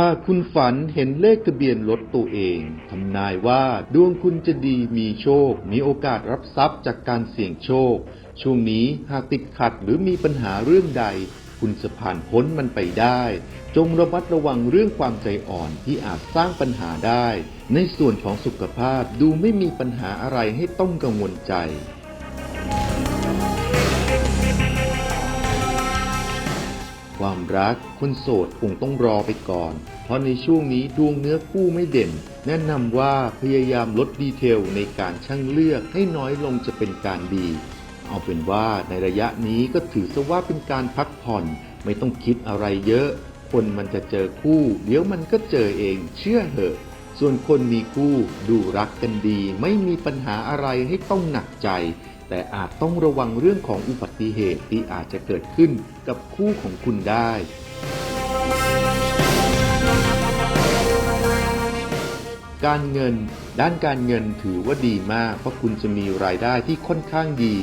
หากคุณฝันเห็นเลขทะเบียนรถตัวเองทำนายว่าดวงคุณจะดีมีโชค มีโอกาสรับทรัพย์จากการเสี่ยงโชค ช่วงนี้หากติดขัดหรือมีปัญหาเรื่องใด คุณจะผ่านพ้นมันไปได้ จงระมัดระวังเรื่องความใจอ่อนที่อาจสร้างปัญหาได้ ในส่วนของสุขภาพดูไม่มีปัญหาอะไรให้ต้องกังวลใจ ความรักคนโสดคงต้องรอไปก่อน เพราะในช่วงนี้ดวงเนื้อคู่ไม่เด่น แนะนำว่าพยายามลดดีเทลในการช่างเลือกให้น้อยลงจะเป็นการดี เอาเป็นว่าในระยะนี้ก็ถือซะว่าเป็นการพักผ่อน ไม่ต้องคิดอะไรเยอะ คนมันจะเจอคู่ เดี๋ยวมันก็เจอเองเชื่อเถอะ ส่วนคนมีคู่ดูรักกันดี ไม่มีปัญหาอะไรให้ต้องหนักใจ แต่อาจต้องระวังเรื่องของอุบัติเหตุที่อาจจะเกิดขึ้นกับคู่ของคุณได้ การเงิน ด้านการเงินถือว่าดีมาก เพราะคุณจะมีรายได้ที่ค่อนข้างดี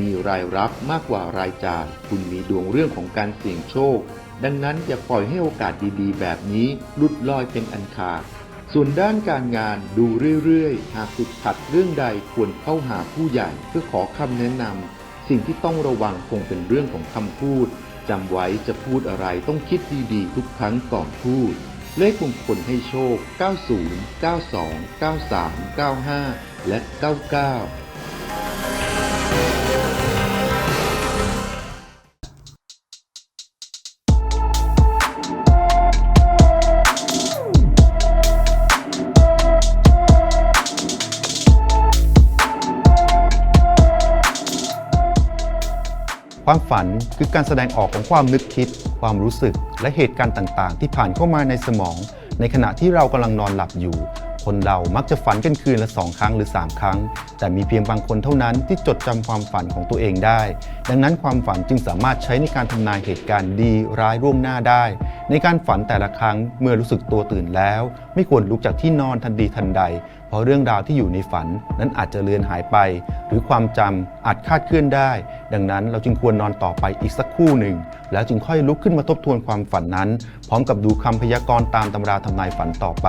มีรายรับมากกว่ารายจ่าย คุณมีดวงเรื่องของการเสี่ยงโชค ดังนั้นอย่าปล่อยให้โอกาสดีๆ แบบนี้หลุดลอยเป็นอันขาด ส่วนด้านการงานดูเรื่อยๆ หากติดขัดเรื่องใดควรเข้าหาผู้ใหญ่ เพื่อขอคำแนะนำสิ่งที่ต้องระวังคงเป็นเรื่องของคำพูดจำไว้จะพูดอะไรต้องคิดดีๆ ทุกครั้งก่อนพูด เลขมงคลให้โชค 90 92 93 95 และ 99 ความฝันคือการแสดงออกของความนึกคิด ความรู้สึก และเหตุการณ์ต่างๆ ที่ผ่านเข้ามาในสมอง ในขณะที่เรากำลังนอนหลับอยู่ คนเรามักจะฝันกันคืนละสองครั้งหรือ 3 ครั้ง แต่มีเพียงบางคนเท่านั้นที่จดจำความฝันของตัวเองได้ ดังนั้นความฝันจึงสามารถใช้ในการทำนายเหตุการณ์ดีร้ายร่วงหน้าได้ ในการฝันแต่ละครั้งเมื่อรู้สึกตัวตื่นแล้ว ไม่ควรลุกจากที่นอนทันทีทันใด เพราะเรื่องราวที่อยู่ในฝันนั้นอาจจะเลือนหายไป หรือความจำอาจคาดเคลื่อนได้ ดังนั้นเราจึงควรนอนต่อไปอีกสักคู่หนึ่ง แล้วจึงค่อยลุกขึ้นมาทบทวนความฝันนั้น พร้อมกับดูคำพยากรณ์ตามตำราทำนายฝันต่อไป